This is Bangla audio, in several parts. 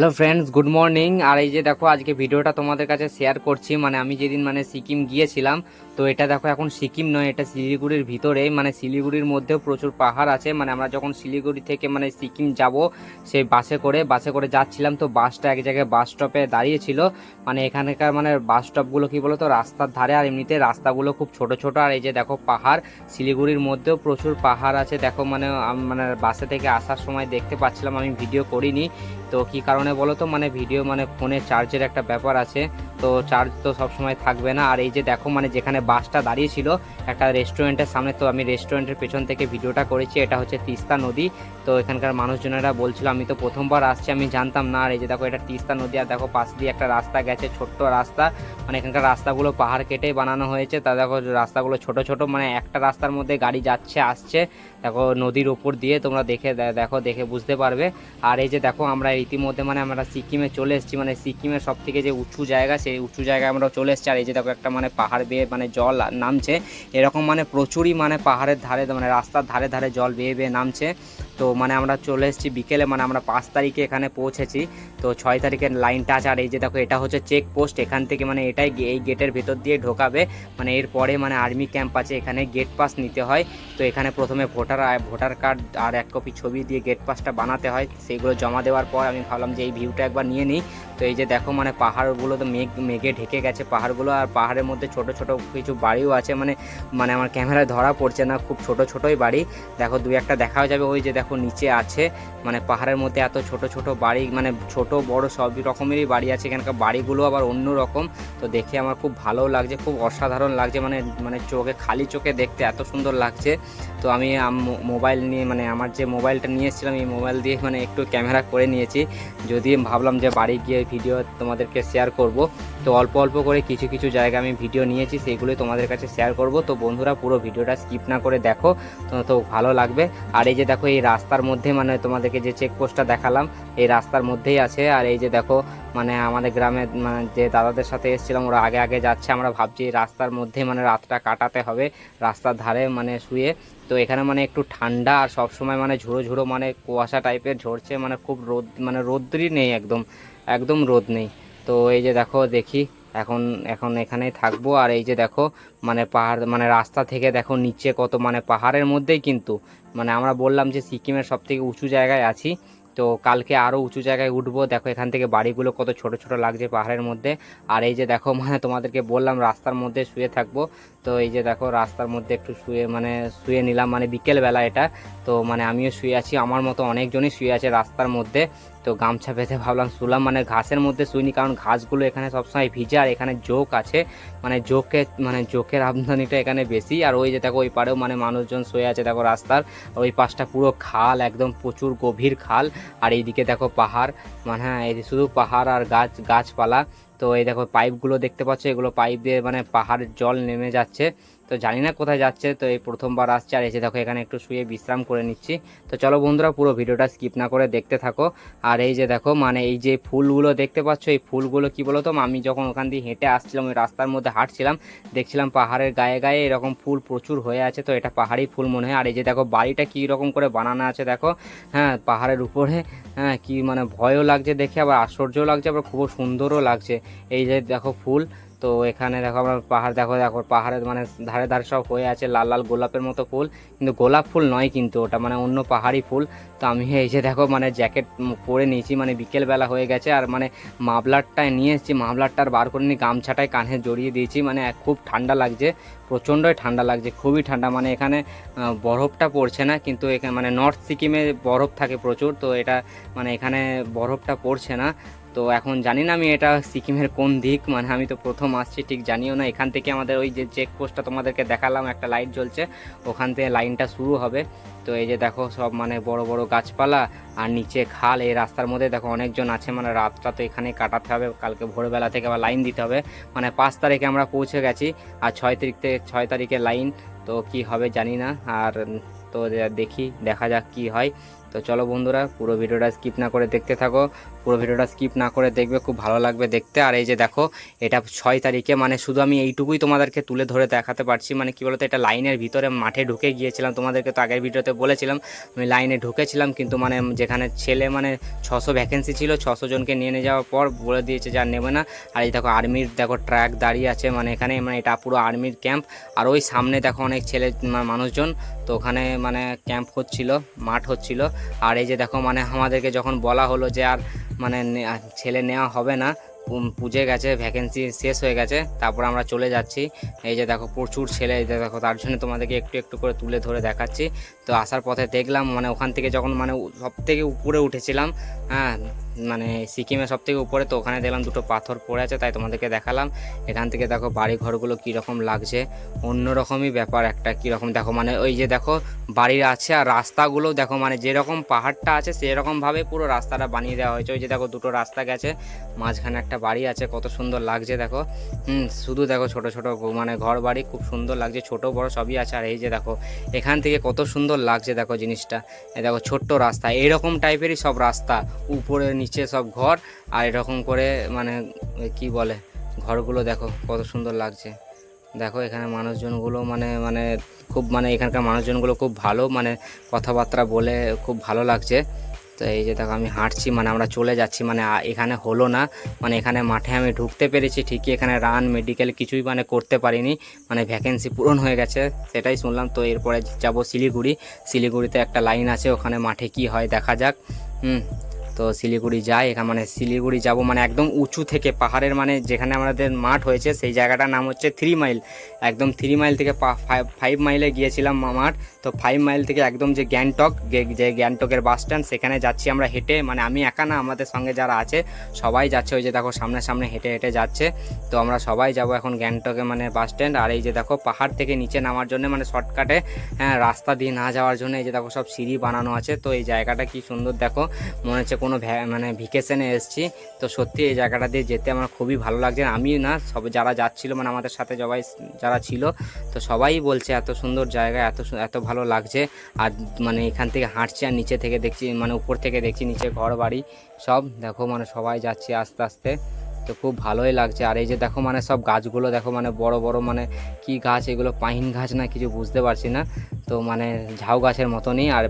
Hello friends, good morning. আর এই যে দেখো, আজকে ভিডিওটা তোমাদের কাছে শেয়ার করছি। মানে আমি যেদিন মানে সিকিম গিয়েছিলাম, তো এটা দেখো এখন সিকিম নয়, এটা শিলিগুড়ির ভিতরে। মানে শিলিগুড়ির মধ্যেও প্রচুর পাহাড় আছে। মানে আমরা যখন শিলিগুড়ি থেকে মানে সিকিম যাব, সেই বাসে করে বাসে করে যাচ্ছিলাম। তো বাসটা এক জায়গায় বাস স্টপে দাঁড়িয়েছিল। মানে এখানকার মানে বাস স্টপগুলো কি বলতো, রাস্তার ধারে। আর এমনিতে রাস্তাগুলো খুব ছোট ছোট। আর এই যে দেখো পাহাড়, শিলিগুড়ির মধ্যেও প্রচুর পাহাড় আছে। দেখো মানে মানে বাসে থেকে আসার সময় দেখতে পাচ্ছিলাম। আমি ভিডিও করিনি। তো কী কারণে বলো তো মানে ভিডিও মানে ফোনে চার্জের একটা ব্যাপার আছে। তো চার্জ তো সব সময় থাকবে না। আর এই যে দেখো মানে যেখানে বাসটা দাঁড়িয়েছিল, একটা রেস্টুরেন্টের সামনে, তো আমি রেস্টুরেন্টের পেছন থেকে ভিডিওটা করেছি। এটা হচ্ছে তিস্তা নদী। তো এখানকার মানুষজনেরা বলছিল, আমি তো প্রথমবার আসছি, আমি জানতাম না। আর এই যে দেখো, এটা তিস্তা নদী। আর দেখো, পাশ দিয়ে একটা রাস্তা গেছে, ছোট্ট রাস্তা। মানে এখানকার রাস্তাগুলো পাহাড় কেটেই বানানো হয়েছে। তা দেখো, রাস্তাগুলো ছোট ছোট। মানে একটা রাস্তার মধ্যে গাড়ি যাচ্ছে, আসছে। দেখো, নদীর ওপর দিয়ে তোমরা দেখে দেখো, দেখে বুঝতে পারবে। আর এই যে দেখো, আমরা ইতিমধ্যে মানে আমরা সিকিমে চলে এসেছি। মানে সিকিমের সব থেকে যে উঁচু জায়গা সেই উঁচু জায়গায় আমরা চলে এসেছি, আর এই যে দেখো একটা মানে পাহাড় বেয়ে মানে জল নামছে। এরকম মানে প্রচুরই মানে পাহাড়ের ধারে মানে রাস্তার ধারে ধারে জল বেয়ে বেয়ে নামছে। তো মানে আমরা চলে এসেছি বিকেলে মানে আমরা পাঁচ তারিখে এখানে পৌঁছেছি। তো ছয় তারিখের লাইনটা আছে আর এই যে দেখো, এটা হচ্ছে চেক পোস্ট এখান থেকে মানে এটাই এই গেটের ভেতর দিয়ে ঢোকাবে। মানে এরপরে মানে আর্মি ক্যাম্প আছে, এখানে গেট পাস নিতে হয়। তো এখানে প্রথমে ভোটার ভোটার কার্ড আর এক কপি ছবি দিয়ে গেট পাসটা বানাতে হয়। সেইগুলো জমা দেওয়ার পর আমি ভাবলাম যে এই ভিউটা একবার নিয়ে নিই। তো এই যে দেখো মানে পাহাড়গুলো তো মেঘ, মেঘে ঢেকে গেছে পাহাড়গুলো, আর পাহাড়ের মধ্যে ছোট ছোট কিছু বাড়িও আছে। মানে মানে আমার ক্যামেরায় ধরা পড়ছে না, খুব ছোট, ছোটই বাড়ি। দেখো, দুই একটা দেখাও যাবে। ওই যে দেখো নিচে আছে মানে পাহাড়ের মধ্যে এত ছোট ছোট বাড়ি মানে ছোট বড় সব রকমেরই বাড়ি আছে, এখানকার বাড়িগুলো আবার অন্য রকম। তো দেখে আমার খুব ভালো লাগছে, খুব অসাধারণ লাগছে মানে মানে চোখে, খালি চোখে দেখতে এত সুন্দর লাগছে। তো আমি মোবাইল নিয়ে মানে আমার যে মোবাইলটা নিয়ে এসেছিলাম, এই মোবাইল দিয়ে মানে একটু ক্যামেরা করে নিয়েছি। যদি ভাবলাম যে বাড়ি গিয়ে ভিডিও তোমাদেরকে শেয়ার করব। তো অল্প অল্প করে কিছু কিছু জায়গা আমি ভিডিও নিয়েছি সেইগুলোই তোমাদের কাছে শেয়ার করব। তো বন্ধুরা, পুরো ভিডিওটা স্কিপ না করে দেখো, তো ভালো লাগবে। আর এই যে দেখো, এই রাস্তার মধ্যে মানে তোমাদেরকে যে চেকপোস্টটা দেখালাম, এই রাস্তার মধ্যেই আছে। আর এই যে দেখো মানে আমাদের গ্রামে মানে যে দাদাদের সাথে এসেছিলাম, ওরা আগে আগে যাচ্ছে। আমরা ভাবছি রাস্তার মধ্যে মানে রাতটা কাটাতে হবে, রাস্তার ধারে মানে শুয়ে। তো এখানে মানে একটু ঠান্ডা, আর সব সময় মানে ঝুড়ো ঝুড়ো মানে কুয়াশা টাইপের ঝরছে। মানে খুব রোদ মানে রোদ্রই নেই একদম একদম রোদ নেই। তো এই যে দেখো, দেখি, এখন এখন এখানেই থাকব। আর এই যে দেখো মানে পাহাড় মানে রাস্তা থেকে দেখো, নিচে কত মানে পাহাড়ের মধ্যেই কিন্তু। মানে আমরা বললাম যে সিকিমের সব থেকে উঁচু জায়গায় আছি। তো কালকে আরও উঁচু জায়গায় উঠবো। দেখো, এখান থেকে বাড়িগুলো কত ছোট ছোট লাগছে পাহাড়ের মধ্যে। আর এই যে দেখো মানে তোমাদেরকে বললাম, রাস্তার মধ্যে শুয়ে থাকব। তো এই যে দেখো, রাস্তার মধ্যে একটু শুয়ে মানে শুয়ে নিলাম। মানে বিকেলবেলা এটা। তো মানে আমিও শুয়ে আছি। আমার মতো অনেকজনই শুয়ে আছে রাস্তার মধ্যে। তো গামছা পেতে ভাবলাম শুলাম মানে ঘাসের মধ্যে শুইনি, কারণ ঘাসগুলো এখানে সবসময় ভিজে, আর এখানে জোক আছে। মানে জোকে মানে জোকের আমদানিটা এখানে বেশি। আর ওই যে দেখো, ওই পাড়েও মানে মানুষজন শুয়ে আছে, দেখো রাস্তার। ওই পাশটা পুরো খাল, একদম প্রচুর গভীর খাল। আর এইদিকে দেখো পাহাড় মানে হ্যাঁ শুধু পাহাড় আর গাছ, গাছপালা। তো এই দেখো পাইপগুলো দেখতে পাচ্ছ, এগুলো পাইপ দিয়ে মানে পাহাড়ের জল নেমে যাচ্ছে। তো জানি না কোথায় যাচ্ছে, তো এই প্রথমবার আসছে আর এসে দেখো এখানে একটু শুয়ে বিশ্রাম করে নিচ্ছি। তো চলো বন্ধুরা পুরো ভিডিওটা স্কিপ না করে দেখতে থাকো। আর এই যে দেখো মানে এই যে ফুলগুলো দেখতে পাচ্ছ, এই ফুলগুলো কি বলো তো আমি যখন ওখান দিয়ে হেঁটে আসছিলাম, ওই রাস্তার মধ্যে হাঁটছিলাম, দেখছিলাম পাহাড়ের গায়ে গায়ে এরকম ফুল প্রচুর হয়ে আছে, তো এটা পাহাড়ি ফুল মনে হয়। আর এই যে দেখো, বাড়িটা কী রকম করে বানানো আছে দেখো। হ্যাঁ পাহাড়ের উপরে হ্যাঁ কি মানে ভয়ও লাগছে দেখে, আবার আশ্চর্যও লাগছে, আবার খুব সুন্দরও লাগছে। এই যে দেখো ফুল তো এখানে দেখো আমরা পাহাড়, দেখো দেখো পাহাড়ের মানে ধারে ধারে সব হয়ে আছে লাল লাল গোলাপের মতো ফুল। কিন্তু গোলাপ ফুল নয় কিন্তু, ওটা মানে অন্য পাহাড়ি ফুল। তো আমি এই যে দেখো মানে জ্যাকেট পরে নিয়েছি মানে বিকেলবেলা হয়ে গেছে। আর মানে মাফলারটায় নিয়ে এসেছি, মাফলারটা আর বার করে নিয়ে গামছাটায় কানে জড়িয়ে দিয়েছি মানে খুব ঠান্ডা লাগছে। প্রচণ্ডই ঠান্ডা লাগছে, খুবই ঠান্ডা। মানে এখানে বরফটা পড়ছে না, কিন্তু এখানে মানে নর্থ সিকিমে বরফ থাকে প্রচুর, তো এটা মানে এখানে বরফটা পড়ছে না। তো এখন জানি না আমি এটা সিকিমের কোন দিক মানে আমি তো প্রথম আসছি, ঠিক জানিও না। এখান থেকে আমাদের ওই যে চেকপোস্টটা তোমাদেরকে দেখালাম, একটা লাইট জ্বলছে, ওখান থেকে লাইনটা শুরু হবে। তো এই যে দেখো সব মানে বড় বড় গাছপালা আর নিচে খাল, এই রাস্তার মধ্যে দেখো অনেকজন আছে মানে রাতটা তো এখানে কাটাতে হবে, কালকে ভোরবেলা থেকে আবার লাইন দিতে হবে। মানে পাঁচ তারিখে আমরা পৌঁছে গেছি, আর ছয় তারিখ থেকে ছয় তারিখে লাইন তো কি হবে জানি না, আর তো দেখি, দেখা যাক কি হয়। তো চলো বন্ধুরা, পুরো ভিডিওটা স্কিপ না করে দেখতে থাকো। পুরো ভিডিওটা স্কিপ না করে দেখবে, খুব ভালো লাগবে দেখতে। আর এই যে দেখো, এটা ছয় তারিখে মানে শুধু আমি এইটুকুই তোমাদেরকে তুলে ধরে দেখাতে পারছি। মানে কি বলতো, এটা লাইনের ভিতরে মাঠে ঢুকে গিয়েছিলাম। তোমাদেরকে তো আগের ভিডিওতে বলেছিলাম, আমি লাইনে ঢুকেছিলাম, কিন্তু মানে যেখানে ছেলে মানে ছশো ভ্যাকেন্সি ছিল, ছশো জনকে নিয়ে নিয়ে যাওয়ার পর বলে দিয়েছে যা নেবে না। আর এই দেখো, আর্মির দেখো ট্র্যাক দাঁড়িয়ে আছে মানে এখানে মানে এটা পুরো আর্মির ক্যাম্প। আর ওই সামনে দেখো অনেক ছেলে মানুষজন। তো ওখানে মানে ক্যাম্প হচ্ছিল, মাঠ হচ্ছিল। আর এই যে দেখো মানে আমাদেরকে যখন বলা হলো যে আর মানে ছেলে নেওয়া হবে না পুজে গেছে ভ্যাকেন্সি শেষ হয়ে গেছে, তারপর আমরা চলে যাচ্ছি। এই যে দেখো প্রচুর ছেলে, এই যে দেখো তার জন্য তোমাদেরকে একটু একটু করে তুলে ধরে দেখাচ্ছি। তো আসার পথে দেখলাম মানে ওখান থেকে যখন মানে সব থেকে উপরে উঠেছিলাম হ্যাঁ মানে সিকিমে সব থেকে উপরে তো ওখানে দেখলাম দুটো পাথর পড়ে আছে, তাই তোমাদেরকে দেখালাম। এখান থেকে দেখো বাড়ি ঘরগুলো কীরকম লাগছে। অন্যরকমই ব্যাপার একটা, কীরকম দেখো মানে ওই যে দেখো বাড়ির আছে আর রাস্তাগুলো দেখো মানে যেরকম পাহাড়টা আছে সেরকমভাবে পুরো রাস্তাটা বানিয়ে দেওয়া হয়েছে। ওই যে দেখো দুটো রাস্তা গেছে, মাঝখানে একটা বাড়ি আছে, কত সুন্দর লাগছে দেখো। হুম, শুধু দেখো ছোট ছোট মানে ঘর বাড়ি খুব সুন্দর লাগছে, ছোট বড় সবই আছে। আর এই যে দেখো, এখান থেকে কত সুন্দর লাগছে দেখো জিনিসটা। দেখো ছোট্ট রাস্তা, এরকম টাইপেরই সব রাস্তা, উপরে নিচে সব ঘর আর এরকম করে মানে কি বলে, ঘরগুলো দেখো কত সুন্দর লাগছে। দেখো এখানে মানুষজনগুলো মানে মানে খুব মানে এখানকার মানুষজনগুলো খুব ভালো মানে কথাবার্তা বলে খুব ভালো লাগছে। তো এই যে দেখো আমি হাঁটছি মানে আমরা চলে যাচ্ছি মানে এখানে হলো না। মানে এখানে মাঠে আমি ঢুকতে পেরেছি, ঠিকই এখানে রান মেডিকেল কিছুই মানে করতে পারিনি। মানে ভ্যাকেন্সি পূরণ হয়ে গেছে, সেটাই শুনলাম। তো এরপরে যাব শিলিগুড়ি। শিলিগুড়িতে একটা লাইন আছে, ওখানে মাঠে কি হয় দেখা যাক। হুম তো শিলিগুড়ি যাই, এখানে মানে শিলিগুড়ি যাব মানে একদম উঁচু থেকে পাহাড়ের মানে যেখানে আমাদের মাঠ হয়েছে, সেই জায়গাটার নাম হচ্ছে থ্রি মাইল একদম থ্রি মাইল থেকে ফাইভ মাইলে গিয়েছিলাম মাঠ। তো ফাইভ মাইল থেকে একদম যে গ্যাংটক, যে গ্যাংটকের বাস স্ট্যান্ড সেখানে যাচ্ছি আমরা হেঁটে। মানে আমি একা না, আমাদের সঙ্গে যারা আছে, সবাই যাচ্ছে ওই যে দেখো সামনে সামনে হেঁটে হেঁটে যাচ্ছে। তো আমরা সবাই যাব এখন গ্যাংটকে মানে বাস স্ট্যান্ড আর এই যে দেখো পাহাড় থেকে নিচে নামার জন্য মানে শর্টকাটে হ্যাঁ রাস্তা দিয়ে না যাওয়ার জন্য এই যে দেখো সব সিঁড়ি বানানো আছে। তো এই জায়গাটা কি সুন্দর দেখো। মনে হচ্ছে কোনো ভ্যা- মানে ভিকেশনে এসেছি। তো সত্যি এই জায়গাটা দিয়ে যেতে আমার খুবই ভালো লাগছে। আমি না, সব যারা যাচ্ছিল মানে আমাদের সাথে সবাই যারা ছিল, তো সবাই বলছে এত সুন্দর জায়গা, এত এত ভালো লাগছে। আর মানে এখান থেকে হাঁটছি আর নিচে থেকে দেখছি মানে উপর থেকে দেখছি নিচে ঘর বাড়ি সব দেখো মানে সবাই যাচ্ছে আস্তে আস্তে। তো খুব ভালোই লাগছে। আর এই যে দেখো মানে সব গাছগুলো, দেখো মানে বড় বড় মানে কি গাছ, এগুলো পাইন গাছ না, কিছু বুঝতে পারছি না। তো মানে ঝাউ গাছের মতনই আর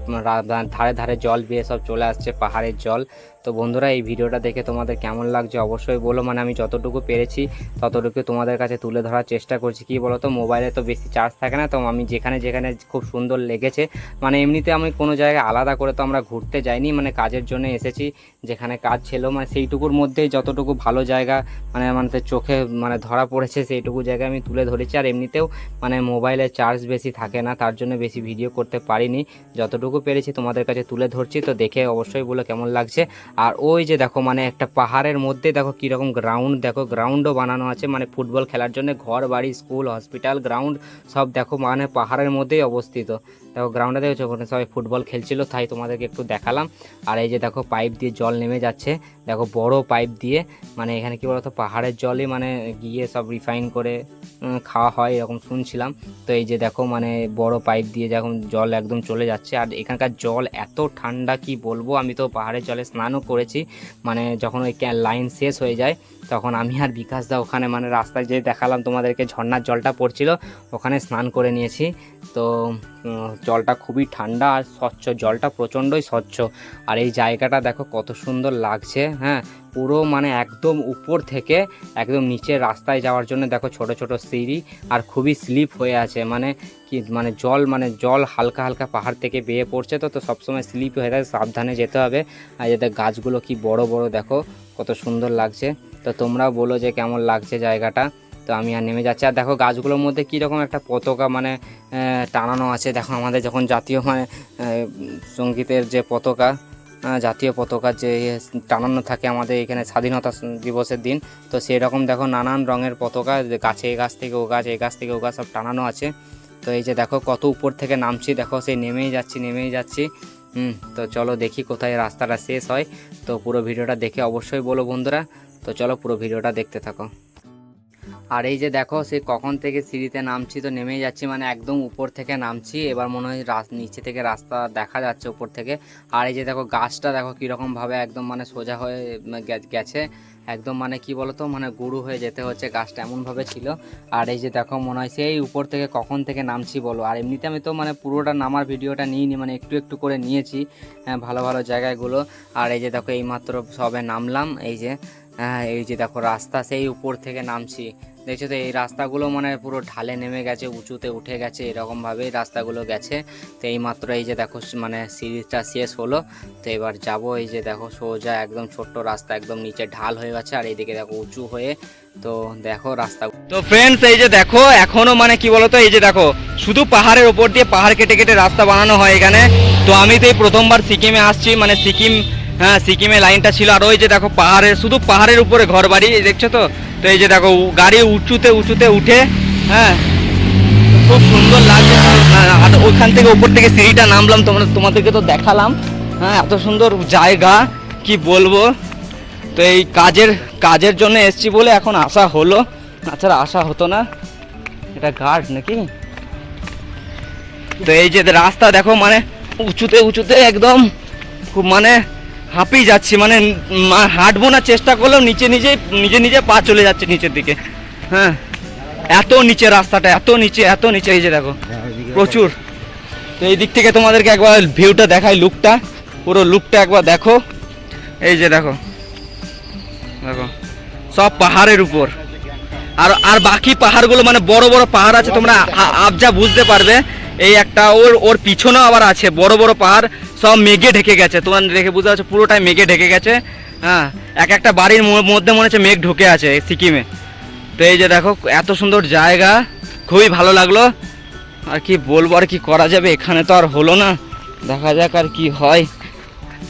ধারে ধারে জল বেয়ে সব চলে আসছে পাহাড়ের জল। তো বন্ধুরা, এই ভিডিওটা দেখে তোমাদের কেমন লাগছে অবশ্যই বলো। মানে আমি যতটুকু পেরেছি ততটুকু তোমাদের কাছে তুলে ধরার চেষ্টা করছি। কি বলো তো মোবাইলে তো বেশি চার্জ থাকে না, তো আমি যেখানে যেখানে খুব সুন্দর লেগেছে। মানে এমনিতে আমি কোনো জায়গায় আলাদা করে তো আমরা ঘুরতে যাইনি মানে কাজের জন্য এসেছি। যেখানে কাজ ছিল মানে সেইটুকুর মধ্যেই যতটুকু ভালো জায়গা মানে আমাদের চোখে মানে ধরা পড়েছে, সেইটুকু জায়গায় আমি তুলে ধরেছি। আর এমনিতেও মানে মোবাইলে চার্জ বেশি থাকে না, তার জন্য বেশি ভিডিও করতে পারিনি। যতটুকু পেরেছি তোমাদের কাছে তুলে ধরছি, তো দেখে অবশ্যই বলে কেমন লাগছে। আর ওই যে দেখো মানে একটা পাহাড়ের মধ্যে দেখো কীরকম গ্রাউন্ড দেখো গ্রাউন্ডও বানানো আছে মানে ফুটবল খেলার জন্য ঘর, বাড়ি স্কুল হসপিটাল গ্রাউন্ড সব দেখো মানে পাহাড়ের মধ্যেই অবস্থিত। দেখো গ্রাউন্ডে দেখেছ, ওখানে সবাই ফুটবল খেলছিল, তাই তোমাদেরকে একটু দেখালাম। আর এই যে দেখো পাইপ দিয়ে জল নেমে যাচ্ছে, দেখো বড় পাইপ দিয়ে মানে এখানে কি বলতো, পাহাড়ের জলই মানে গিয়ে সব রিফাইন করে খাওয়া হয়, এরকম শুনছিলাম। তো এই যে দেখো মানে বড় পাইপ দিয়ে যখন জল একদম চলে যাচ্ছে। আর এখানকার জল এত ঠান্ডা, কি বলব? আমি তো পাহাড়ের জলে স্নানও করেছি। মানে যখন ওই লাইন শেষ হয়ে যায়, তখন আমি আর বিকাশ দা ওখানে মানে রাস্তায় যে দেখালাম তোমাদেরকে। ঝর্নার জলটা পড়ছিল, ওখানে স্নান করে নিয়েছি। তো জলটা খুবই ঠান্ডা আর স্বচ্ছ, জলটা প্রচণ্ডই স্বচ্ছ। আর এই জায়গাটা দেখো কত সুন্দর লাগছে হ্যাঁ? পুরো মানে একদম উপর থেকে একদম নিচে রাস্তায় যাওয়ার জন্য দেখো ছোট ছোট সিঁড়ি আর খুবই স্লিপ হয়ে আছে। মানে কি মানে জল মানে জল হালকা হালকা পাহাড় থেকে বেয়ে পড়ছে তো তো সবসময় স্লিপ হয়ে থাকে, সাবধানে যেতে হবে। আর যাতে গাছগুলো কি বড় বড় দেখো কত সুন্দর লাগছে। তো তোমরাও বলো যে কেমন লাগছে জায়গাটা। তো আমি আর নেমে যাচ্ছি। আর দেখো, গাছগুলোর মধ্যে কীরকম একটা পতাকা মানে টানানো আছে। দেখো, আমাদের যখন জাতীয় মানে সঙ্গীতের যে পতাকা জাতীয় পতাকা যে টানানো থাকে আমাদের এখানে স্বাধীনতা দিবসের দিন, তো সেই রকম দেখো নানান রঙের পতাকা গাছে এ গাছ থেকে ও গাছ, এ গাছ থেকে ও গাছ সব টানানো আছে। তো এই যে দেখো, কত উপর থেকে নামছি। দেখো, সেই নেমেই যাচ্ছি নেমেই যাচ্ছি। হুম, তো চলো দেখি কোথায় রাস্তাটা শেষ হয়। তো পুরো ভিডিওটা দেখে অবশ্যই বলো বন্ধুরা। তো চলো পুরো ভিডিওটা দেখতে থাকো। আর এই যে দেখো সে কখন থেকে সিঁড়িতে নামছি তো নেমেই যাচ্ছি মানে একদম উপর থেকে নামছি। এবার মনে হয় নিচে থেকে রাস্তা দেখা যাচ্ছে উপর থেকে। আর এই যে দেখো গাছটা দেখো কীরকমভাবে একদম মানে সোজা হয়ে গেছে। একদম মানে কি বলতো মানে গুরু হয়ে যেতে হচ্ছে গাছটা এমনভাবে ছিল। আর এই যে দেখো মনে হয় সেই উপর থেকে কখন থেকে নামছি বলো। আর এমনিতে আমি তো মানে পুরোটা নামার ভিডিওটা নিইনি মানে একটু একটু করে নিয়েছি হ্যাঁ, ভালো ভালো জায়গাগুলো। আর এই যে দেখো এইমাত্র সবে নামলাম এই যে হ্যাঁ, এই যে দেখো রাস্তা সেই উপর থেকে নামছি। দেখছ তো, এই রাস্তাগুলো মানে পুরো ঢালে নেমে গেছে, উঁচুতে উঠে গেছে, এরকমভাবেই রাস্তাগুলো গেছে। তো এইমাত্র এই যে দেখো মানে সিরিজটা শেষ হলো। তো এবার যাব এই যে দেখো, সোজা একদম ছোট্ট রাস্তা, একদম নিচে ঢাল হয়ে গেছে, আর এইদিকে দেখো উঁচু হয়ে, তো দেখো রাস্তা। তো ফ্রেন্ডস এই যে দেখো, এখনও মানে কি বলতো, এই যে দেখো, শুধু পাহাড়ের ওপর দিয়ে পাহাড় কেটে কেটে রাস্তা বানানো হয় এখানে। তো আমি তো এই প্রথমবার সিকিমে আসছি মানে সিকিম হ্যাঁ সিকিমে লাইনটা ছিল, আর ওই যে দেখো, পাহাড়ের, শুধু পাহাড়ের উপরে ঘর বাড়ি দেখছ তো? তো এই যে দেখো গাড়ি উঁচুতে উঁচুতে উঠে হ্যাঁ খুব সুন্দর লাগছে। হ্যাঁ, আর ওখান থেকে উপর থেকে সিঁড়িটা নামলাম তোমরা তোমাদেরকে তো দেখালাম। হ্যাঁ এত সুন্দর জায়গা কি বলব? তো এই কাজের কাজের জন্য এসছি বলে এখন আসা হলো। তাছাড়া আসা হতো না। এটা গার্ড নাকি? তো এই যে রাস্তা দেখো মানে উঁচুতে উঁচুতে একদম খুব মানে হাঁপিয়ে যাচ্ছি মানে হাঁটবো না, চেষ্টা করলেও নিচে নিজে নিজে নিজে পা চলে যাচ্ছে নিচের দিকে। হ্যাঁ এত নিচে রাস্তাটা, এত নিচে এত নিচে, এই যে দেখো, প্রচুর। তো এই দিক থেকে তোমাদেরকে একবার ভিউটা দেখাই লুকটা পুরো লুকটা একবার দেখো। এই যে দেখো দেখো, সব পাহাড়ের উপর। আর আর বাকি পাহাড়গুলো মানে বড় বড় পাহাড় আছে, তোমরা আবজা বুঝতে পারবে। এই একটা ওর ওর পিছনেও আবার আছে, বড় বড় পাহাড়, সব মেঘে ঢেকে গেছে। তোমার দেখে বুঝতে পারছ, পুরোটাই মেঘে ঢেকে গেছে। হ্যাঁ এক একটা বাড়ির মধ্যে মনে হচ্ছে মেঘ ঢুকে আছে সিকিমে। তো এই যে দেখো, এত সুন্দর জায়গা, খুবই ভালো লাগল। আর কি বলব, আর কি করা যাবে, এখানে তো আর হলো না। দেখা যাক আর কি হয়।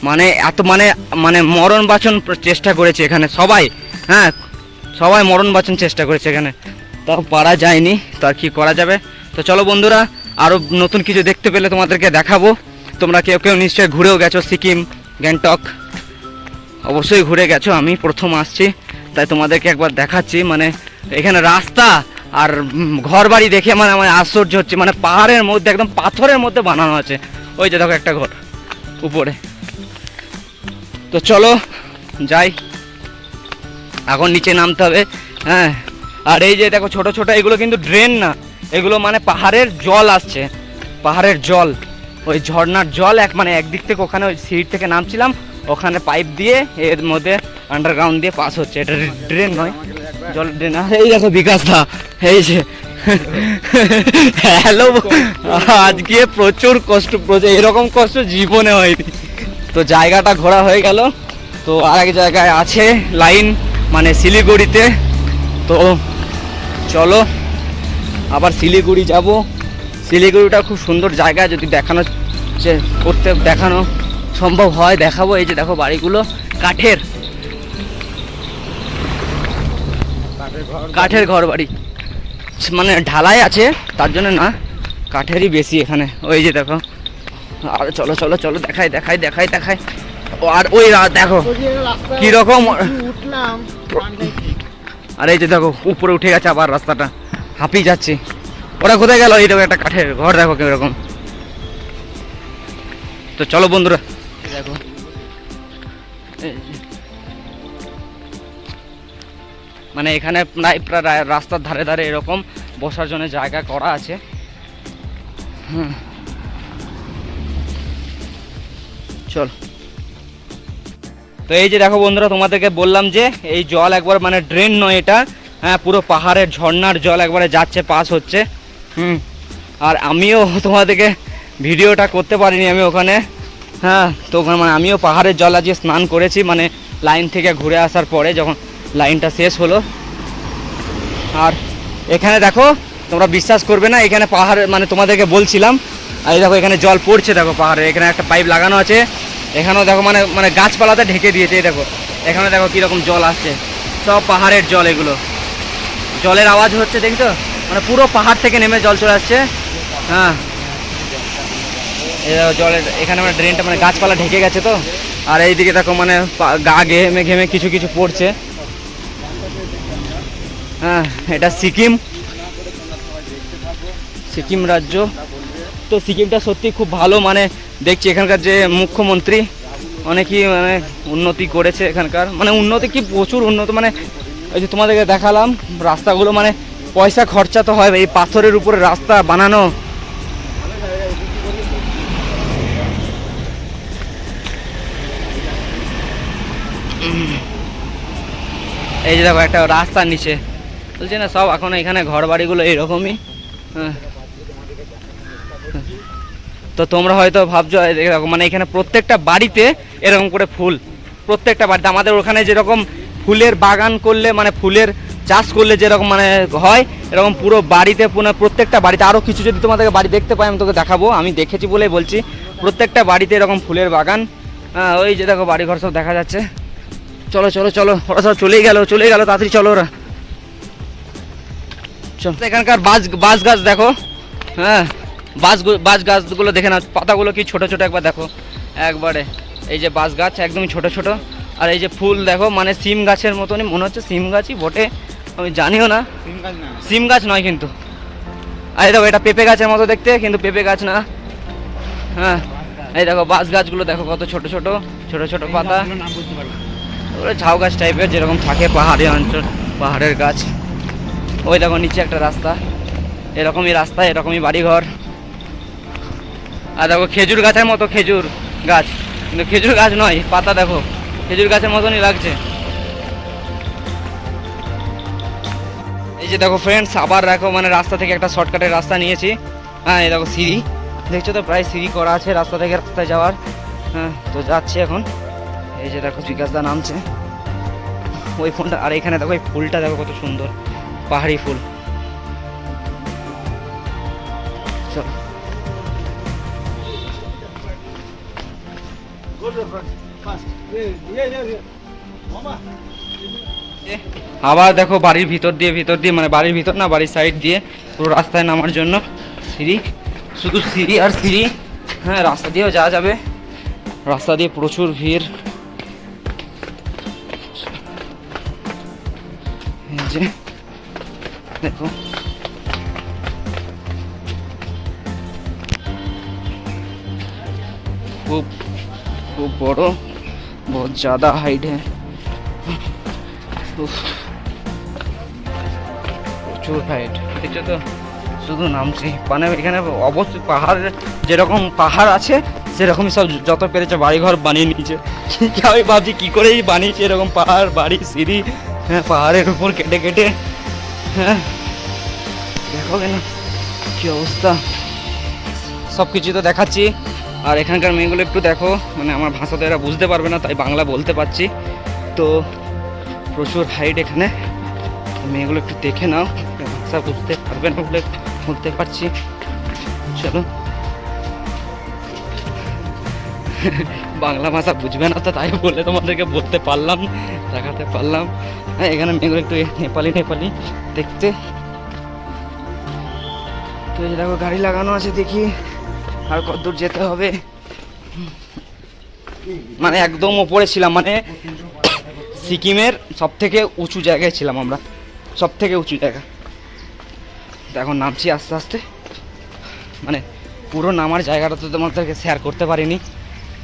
মানে এত মানে মানে মরণ বাঁচন চেষ্টা করেছে এখানে সবাই। হ্যাঁ সবাই মরণ বাঁচন চেষ্টা করেছে এখানে। তাও পারা যায়নি, তো আর কি করা যাবে? তো চলো বন্ধুরা আরও নতুন কিছু দেখতে পেলে তোমাদেরকে দেখাবো। তোমরা কেউ কেউ নিশ্চয়ই ঘুরেও গেছো সিকিম, গ্যাংটক। অবশ্যই ঘুরে গেছো, আমি প্রথম আসছি। তাই তোমাদেরকে একবার দেখাচ্ছি মানে এখানে রাস্তা আর ঘর বাড়ি দেখে মানে আমার আশ্চর্য হচ্ছে মানে পাহাড়ের মধ্যে, একদম পাথরের মধ্যে বানানো আছে। ওই যে দেখো একটা ঘর, উপরে। তো চলো, যাই। এখন নিচে নামতে হবে হ্যাঁ। আর এই যে দেখো ছোট ছোট, এগুলো কিন্তু ড্রেন না। এগুলো মানে পাহাড়ের জল আসছে, পাহাড়ের জল। ওই ঝর্নার জল এক মানে একদিক থেকে ওখানে ওই সিট থেকে নামছিলাম, ওখানে পাইপ দিয়ে এর মধ্যে আন্ডারগ্রাউন্ড দিয়ে পাস হচ্ছে। এটা ড্রেন নয়, জল ড্রেন। এই দেখো বিকাশ দা, এই যে। হ্যালো আজকে প্রচুর কষ্ট, প্রচুর এরকম কষ্ট জীবনে হয়নি। তো জায়গাটা ঘোরা হয়ে গেল। তো আর এক জায়গায় আছে লাইন মানে শিলিগুড়িতে। তো চলো আবার শিলিগুড়ি যাব। শিলিগুড়িটা খুব সুন্দর জায়গা যদি দেখানো যে করতে দেখানো সম্ভব হয় দেখাবো। এই যে দেখো বাড়িগুলো কাঠের। কাঠের ঘর বাড়ি। মানে ঢালাই আছে তার জন্য না কাঠেরই বেশি এখানে। ওই যে দেখো। আর চলো চলো চলো দেখাই দেখাই দেখাই দেখাই। ও আর ওই দেখো কীরকম আর এই যে দেখো উপরে উঠে গেছে আবার রাস্তাটা। হাঁপিয়ে যাচ্ছে। ওরা কোথায় গেল? এই একটা কাঠের ঘর দেখো কীরকম। তো চলো বন্ধুরা। দেখো। মানে এখানে প্রায় প্রায় রাস্তার ধারে ধারে এরকম বসার জন্য জায়গা করা আছে। হুম। চল। তো এই যে দেখো বন্ধুরা তোমাদেরকে বললাম যে এই জল একবার মানে ড্রেন নয় এটা। হ্যাঁ পুরো পাহাড়ের ঝর্নার জল একবারে যাচ্ছে, পাস হচ্ছে। হুম, আর আমিও তোমাদেরকে ভিডিওটা করতে পারিনি আমি ওখানে। হ্যাঁ তো ওখানে মানে আমিও পাহাড়ের জল আজকে স্নান করেছি মানে লাইন থেকে ঘুরে আসার পরে যখন লাইনটা শেষ হলো। আর এখানে দেখো, তোমরা বিশ্বাস করবে না, এখানে পাহাড় মানে তোমাদেরকে বলছিলাম, আর দেখো এখানে জল পড়ছে, দেখো পাহাড়ে, এখানে একটা পাইপ লাগানো আছে। এখানেও দেখো মানে মানে গাছপালাতে ঢেকে দিয়েছে, এই দেখো। এখানে দেখো কীরকম জল আসছে, সব পাহাড়ের জল এগুলো। জলের আওয়াজ হচ্ছে দেখছ মানে পুরো পাহাড় থেকে নেমে জল চলে আসছে। হ্যাঁ। জলের, এখানে মানে ড্রেনটা মানে গাছপালা ঢেকে গেছে তো। আর এইদিকে দেখো মানে গা ঘেমে ঘেমে কিছু কিছু পড়ছে। হ্যাঁ এটা সিকিম। সিকিম রাজ্য। তো সিকিমটা সত্যি খুব ভালো মানে দেখছি এখানকার যে মুখ্যমন্ত্রী, অনেকই মানে উন্নতি করেছে এখানকার। মানে উন্নতি কি, প্রচুর উন্নত মানে ওই যে তোমাদেরকে দেখালাম, রাস্তাগুলো মানে পয়সা খরচা তো হয়, এই পাথরের উপরে রাস্তা বানানো। এই যে দেখো, একটা রাস্তার নিচে। বলছি না, সব এখন এখানে ঘর বাড়িগুলো এইরকমই হ্যাঁ। তো তোমরা হয়তো ভাবছ মানে এখানে প্রত্যেকটা বাড়িতে এরকম করে ফুল। প্রত্যেকটা বাড়িতে আমাদের ওখানে যেরকম ফুলের বাগান করলে মানে ফুলের চাষ করলে যেরকম মানে হয়, এরকম পুরো বাড়িতে পুরো প্রত্যেকটা বাড়িতে আরও কিছু যদি তোমাদেরকে বাড়ি দেখতে পাই, আমি তোকে দেখাবো, আমি দেখেছি বলেই বলছি, প্রত্যেকটা বাড়িতে এরকম ফুলের বাগান ওই যে দেখো বাড়িঘর সব দেখা যাচ্ছে। চলো চলো চলো, ওরা সব চলেই গেল চলেই গেল, তাড়াতাড়ি চলো ওরা। এখানকার বাস বাস গাছ দেখো হ্যাঁ বাস বাস গাছগুলো দেখে না পাতাগুলো কি ছোট ছোট একবার দেখো, একবারে, এই যে বাস গাছ একদমই ছোট ছোট। আর এই যে ফুল দেখো মানে সিম গাছের মতনই মনে হচ্ছে সিম গাছই বটে আমি জানিও না। সিম গাছ নয় কিন্তু। আর এই দেখো এটা পেঁপে গাছের মতো দেখতে কিন্তু পেঁপে গাছ না। হ্যাঁ এই দেখো বাস গাছগুলো দেখো কত ছোট ছোট ছোট ছোট পাতা। ওগুলো ঝাউ গাছ টাইপের যেরকম থাকে পাহাড়ি অঞ্চল পাহাড়ের গাছ। ওই দেখো নিচে একটা রাস্তা। এরকমই রাস্তা এরকমই বাড়িঘর। আর দেখো খেজুর গাছের মতো খেজুর গাছ। কিন্তু খেজুর গাছ নয় পাতা দেখো। খেজুর গাছের মতনই লাগছে। এই যে দেখো ফ্রেন্ডস আবার দেখো মানে রাস্তা থেকে একটা শর্টকাটের রাস্তা নিয়েছি। হ্যাঁ এই দেখো সিঁড়ি। দেখছ তো, প্রায় সিঁড়ি করা আছে রাস্তা থেকে রাস্তায় যাওয়ার। হ্যাঁ তো যাচ্ছি এখন। এই যে দেখো বিকাশদা নামছে। ওই ফোনটা, আর এখানে দেখো এই ফুলটা দেখো কত সুন্দর। পাহাড়ি ফুল। চলো। আবার দেখো বাড়ির ভিতর দিয়ে ভিতর দিয়ে মানে বাড়ির ভিতর না, বাড়ির সাইড দিয়ে পুরো রাস্তায় নামার জন্য সিঁড়ি, শুধু সিঁড়ি আর সিঁড়ি। হ্যাঁ রাস্তা দিয়েও যাওয়া যাবে। রাস্তা দিয়ে প্রচুর ভিড়। দেখো। খুব খুব বড়। बहुत ज़्यादा हाइट है উফ, প্রচুর হাইট দেখছো তো শুধু নামছি মানে এখানে অবশ্যই পাহাড় যেরকম পাহাড় আছে সেরকমই সব যত পেরেছে বাড়িঘর বানিয়ে নিয়েছে কি আমি ভাবছি কী করেই বানিয়েছে এরকম পাহাড় বাড়ি সিঁড়ি হ্যাঁ পাহাড়ের উপর কেটে কেটে হ্যাঁ দেখো কেন কি অবস্থা সব কিছু তো দেখাচ্ছি আর এখানকার মেয়েগুলো একটু দেখো মানে আমার ভাষাতে এরা বুঝতে পারবে না, তাই বাংলা বলতে পারছি। তো প্রচুর হাইট এখানে। মেয়েগুলো একটু দেখে নাও ভাষা বুঝতে পারবে না বলে বলতে পারছি। চলো। বাংলা ভাষা বুঝবে না তো, তাই বলে তোমাদেরকে বলতে পারলাম, দেখাতে পারলাম। হ্যাঁ এখানে মেয়েগুলো একটু নেপালি নেপালি দেখতে। তো এই দেখো, গাড়ি লাগানো আছে দেখি। আর কত দূর যেতে হবে? মানে একদম ওপরে ছিলাম মানে সিকিমের সব থেকে উঁচু জায়গায় ছিলাম আমরা। সব থেকে উঁচু জায়গা। এখন নামছি আস্তে আস্তে। মানে পুরো নামার জায়গাটা তো তোমাদেরকে শেয়ার করতে পারিনি।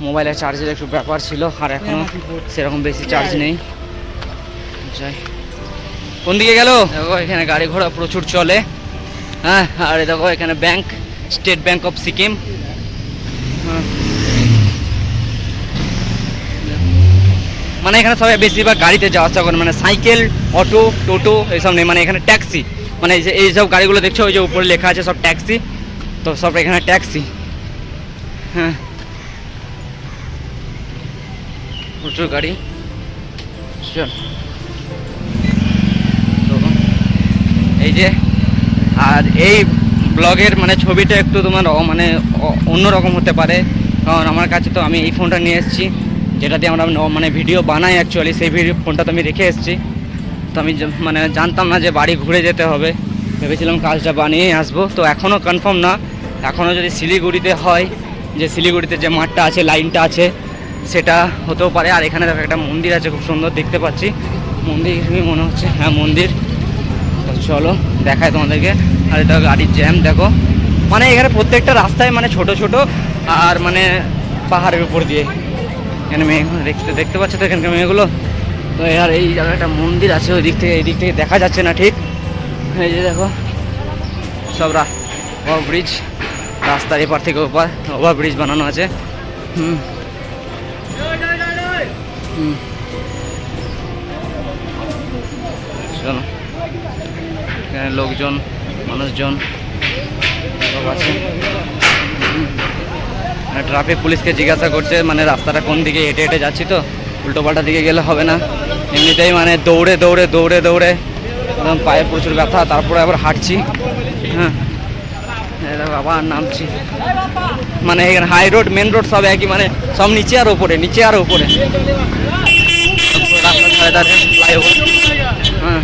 মোবাইলের চার্জের একটু ব্যাপার ছিল, আর এখনও সেরকম বেশি চার্জ নেই। যাই। কোন দিকে গেল? দেখো, এখানে গাড়ি ঘোড়া প্রচুর চলে। হ্যাঁ আর দেখো, এখানে bank State Bank of Sikkim. মানে এখানে সবাই বেশিরভাগ গাড়িতে যাওয়া আসা করে মানে সাইকেল, অটো, টোটো এইসব নেই মানে এখানে ট্যাক্সি। মানে এই যে এইসব গাড়িগুলো দেখছ, ওই যে উপরে লেখা আছে সব ট্যাক্সি। তো সব এখানে ট্যাক্সি। হ্যাঁ। প্রচুর গাড়ি। চল। এই যে, আর এই ব্লগের মানে ছবিটা একটু তোমার মানে অন্যরকম হতে পারে। কারণ আমার কাছে তো আমি এই ফোনটা নিয়ে এসেছি যেটাতে আমরা ন- মানে ভিডিও বানাই অ্যাকচুয়ালি সেই ভিডিও, ফোনটা তো আমি রেখে এসেছি। তো আমি মানে জানতাম না যে বাড়ি ঘুরে যেতে হবে। ভেবেছিলাম কাজটা বানিয়েই আসব। তো এখনও কনফার্ম না। এখনও যদি শিলিগুড়িতে হয়, যে শিলিগুড়িতে যে মাঠটা আছে, লাইনটা আছে, সেটা হতেও পারে। আর এখানে দেখো একটা মন্দির আছে, খুব সুন্দর দেখতে পাচ্ছি। মন্দির মনে হচ্ছে হ্যাঁ মন্দির। চলো দেখায় তোমাদেরকে। আর এটা গাড়ির জ্যাম, দেখো। মানে এখানে প্রত্যেকটা রাস্তায় মানে ছোট ছোট আর মানে পাহাড়ের উপর দিয়ে। এখানে মেয়েগুলো দেখতে দেখতে পাচ্ছ তো এখানকার মেয়েগুলো? তো আর এই জায়গায় একটা মন্দির আছে, ওই দিক থেকে, এই দিক থেকে দেখা যাচ্ছে না ঠিক। এই যে দেখো, সব ব্রিজ। রাস্তার এপার থেকে ওপার ওভার ব্রিজ বানানো আছে। হুম। হুম। চলো। এখানে লোকজন মানুষজন সব আছে। ট্রাফিক পুলিশকে জিজ্ঞাসা করছে মানে রাস্তাটা কোন দিকে হেঁটে হেঁটে যাচ্ছি তো উল্টো পাল্টা দিকে গেলে হবে না। এমনিতেই মানে দৌড়ে দৌড়ে দৌড়ে দৌড়ে একদম পায়ে প্রচুর ব্যথা, তারপরে আবার হাঁটছি। হ্যাঁ। আবার নামছি। মানে এখানে হাই রোড মেন রোড সব একই মানে সব নিচে আর ওপরে নিচে আর ওপরে রাস্তার ধারে ফ্লাইওভার হ্যাঁ।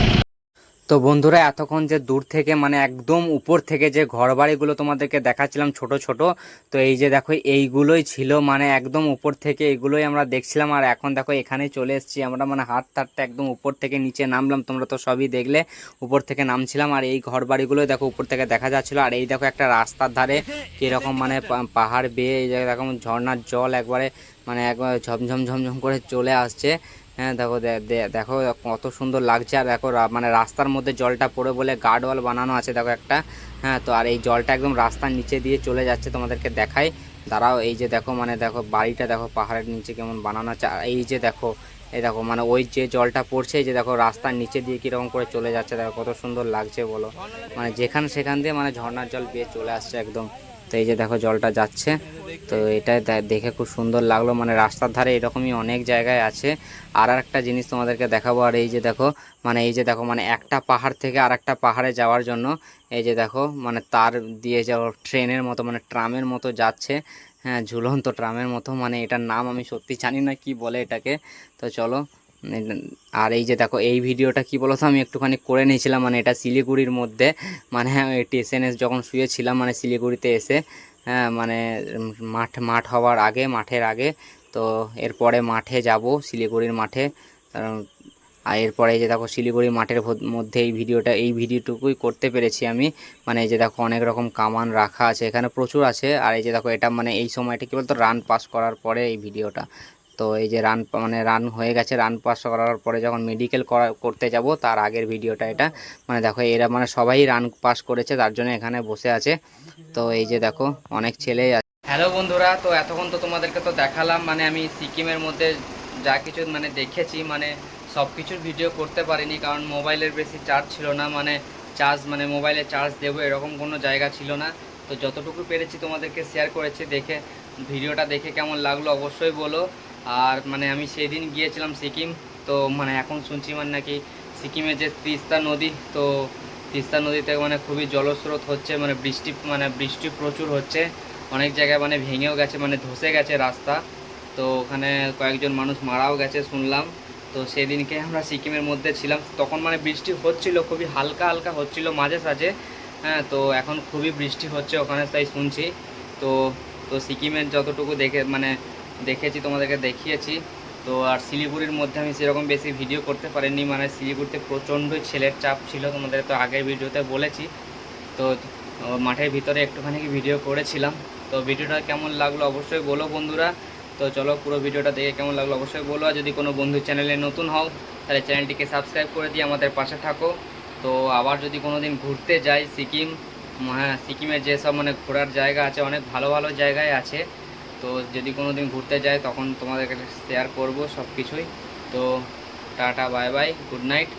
তো বন্ধুরা, এতক্ষণ যে দূর থেকে মানে একদম উপর থেকে যে ঘর বাড়িগুলো তোমাদেরকে দেখাচ্ছিলাম ছোট ছোট, তো এই যে দেখো, এইগুলোই ছিল মানে একদম উপর থেকে এইগুলোই আমরা দেখছিলাম। আর এখন দেখো এখানে চলে এসেছি আমরা মানে হাত হাঁটতে একদম উপর থেকে নিচে নামলাম, তোমরা তো সবই দেখলে, উপর থেকে নামছিলাম। আর এই ঘর বাড়িগুলোই দেখো, উপর থেকে দেখা যাচ্ছিল। আর এই দেখো, একটা রাস্তার ধারে কীরকম মানে পাহাড় বেয়ে, এই জায়গায় দেখো ঝর্ণার জল একবারে মানে একবার ঝমঝম ঝমঝম করে চলে আসছে। হ্যাঁ দেখো দেখো কত সুন্দর লাগছে। আর দেখো মানে রাস্তার মধ্যে জলটা পড়ে বলে গার্ড ওয়াল বানানো আছে, দেখো একটা। হ্যাঁ তো আর এই জলটা একদম রাস্তার নিচে দিয়ে চলে যাচ্ছে তোমাদেরকে দেখাই। দাঁড়াও, এই যে দেখো মানে দেখো, বাড়িটা দেখো, পাহাড়ের নিচে কেমন বানানো আছে। আর এই যে দেখো, এই দেখো মানে ওই যে জলটা পড়ছে, এই যে দেখো, রাস্তার নিচে দিয়ে কীরকম করে চলে যাচ্ছে। দেখো, কত সুন্দর লাগছে বলো। মানে যেখান সেখান দিয়ে মানে ঝর্ণার জল বেয়ে চলে আসছে একদম। তো এই যে দেখো জলটা যাচ্ছে। তো এটা দেখে খুব সুন্দর লাগল। মানে রাস্তার ধারে এরকমই অনেক জায়গায় আছে। আর একটা জিনিস তোমাদেরকে দেখাবো। আর এই যে দেখো মানে এই যে দেখো মানে একটা পাহাড় থেকে আর একটা পাহাড়ে যাওয়ার জন্য এই যে দেখো মানে তার দিয়ে যাও ট্রেনের মতো মানে ট্রামের মতো যাচ্ছে। হ্যাঁ ঝুলন্ত ট্রামের মতো। মানে এটার নাম আমি সত্যি জানি না কি বলে এটাকে। তো চলো আর এই যে দেখো, এই ভিডিওটা কি বলতো, আমি একটুখানি করে নিয়েছিলাম মানে এটা শিলিগুড়ির মধ্যে মানে স্টেশনে যখন শুয়েছিলাম মানে শিলিগুড়িতে এসে হ্যাঁ মানে মাঠ মাঠ হওয়ার আগে, মাঠের আগে, তো এরপরে মাঠে যাব, শিলিগুড়ির মাঠে আর এরপরে যে দেখো, শিলিগুড়ি মাঠের মধ্যে এই ভিডিওটা, এই ভিডিওটুকুই করতে পেরেছি আমি মানে এই যে দেখো, অনেক রকম কামান রাখা আছে, এখানে প্রচুর আছে, আর এই যে দেখো, এটা মানে এই সময়টা কি বলতো রান পাস করার পরে এই ভিডিওটা তো এই যে রান মানে রান হয়ে গেছে রান পাস করার পরে যখন মেডিকেল করা, করতে যাব, তার আগের ভিডিওটা এটা। মানে দেখো, এরা মানে সবাই রান পাস করেছে, তার জন্য এখানে বসে আছে। তো এই যে দেখো, অনেক ছেলে হ্যালো বন্ধুরা, তো এতক্ষণ তো তোমাদেরকে তো দেখালাম মানে আমি সিকিমের মধ্যে যা কিছু মানে দেখেছি মানে সব কিছুর ভিডিও করতে পারিনি, কারণ মোবাইলের বেশি চার্জ ছিল না মানে চার্জ মানে মোবাইলে চার্জ দেবো এরকম কোনো জায়গা ছিল না। তো যতটুকু পেরেছি তোমাদেরকে শেয়ার করেছি, দেখে ভিডিওটা দেখে কেমন লাগল অবশ্যই বলো। আর মানে আমি সেদিন গিয়েছিলাম সিকিম, তো মানে এখন শুনছি মানে নাকি সিকিমে যে তিস্তা নদী, তো তিস্তা নদীতে মানে খুবই জলস্রোত হচ্ছে মানে বৃষ্টি মানে বৃষ্টি প্রচুর হচ্ছে, অনেক জায়গায় মানে ভেঙেও গেছে মানে ধসে গেছে রাস্তা, তো ওখানে কয়েকজন মানুষ মারাও গেছে শুনলাম, তো সেদিনকে আমরা সিকিমের মধ্যে ছিলাম, তখন মানে বৃষ্টি হচ্ছিল, খুবই হালকা হালকা হচ্ছিল মাঝে সাঝে হ্যাঁ তো এখন খুবই বৃষ্টি হচ্ছে ওখানে তাই শুনছি, তো তো সিকিমের যতটুকু দেখে মানে দেখেছি, তোমাদেরকে দেখিয়েছি। তো আর শিলিগুড়ির মধ্যে আমি সেরকম বেশি ভিডিও করতে পারিনি। মানে শিলিগুড়িতে প্রচণ্ড ছেলের চাপ ছিল, তোমাদের তো আগের ভিডিওতে বলেছি। তো মাঠের ভিতরে একটুখানি ভিডিও করেছিলাম। তো ভিডিওটা কেমন লাগল অবশ্যই বলো বন্ধুরা। তো চলো পুরো ভিডিওটা দেখে কেমন লাগল অবশ্যই বলো। আর যদি কোনো বন্ধু চ্যানেলে নতুন হও, তাহলে চ্যানেলটিকে সাবস্ক্রাইব করে দিয়ে আমাদের পাশে থাকো। তো আবার যদি কোনো দিন ঘুরতে যাই, সিকিম হ্যাঁ সিকিমের যেসব মানে ঘোরার জায়গা আছে, অনেক ভালো ভালো জায়গায় আছে তো যদি কোনো দিন ঘুরতে যায়, তখন তোমাদেরকে শেয়ার করব সব কিছুই তো tata bye bye good night